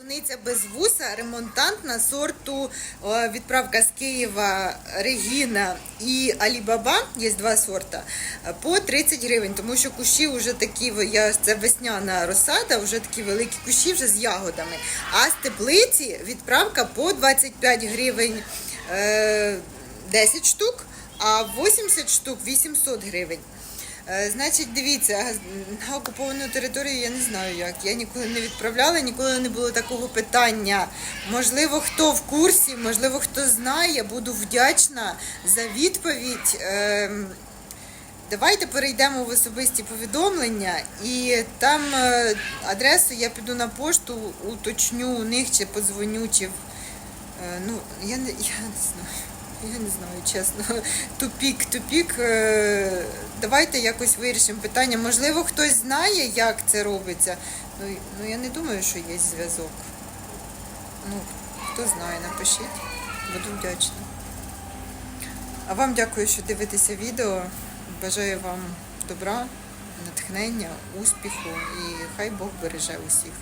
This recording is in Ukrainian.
Суниця без вуса, ремонтантна сорту е, відправка з Києва Регіна і Алібаба, є два сорта, е, по 30 гривень, тому що кущі вже такі, я, це весняна розсада, вже такі великі кущі вже з ягодами. А з теплиці відправка по 25 гривень е, 10 штук, а 80 штук 800 гривень. Е, Значить, дивіться, на окуповану територію я не знаю як. Я ніколи не відправляла, ніколи не було такого питання. Можливо, хто в курсі, можливо, хто знає, буду вдячна за відповідь. Ем, Давайте перейдемо в особисті повідомлення, і там е, адресу я піду на пошту, уточню у них чи подзвоню, чи е, ну я не я не знаю. Я не знаю, чесно. Тупік, тупік. Е, Давайте якось вирішимо питання. Можливо, хтось знає, як це робиться. Ну, ну я не думаю, що є зв'язок. Ну, хто знає, напишіть. Буду вдячна. А вам дякую, що дивитеся відео. Бажаю вам добра, натхнення, успіху і хай Бог береже усіх.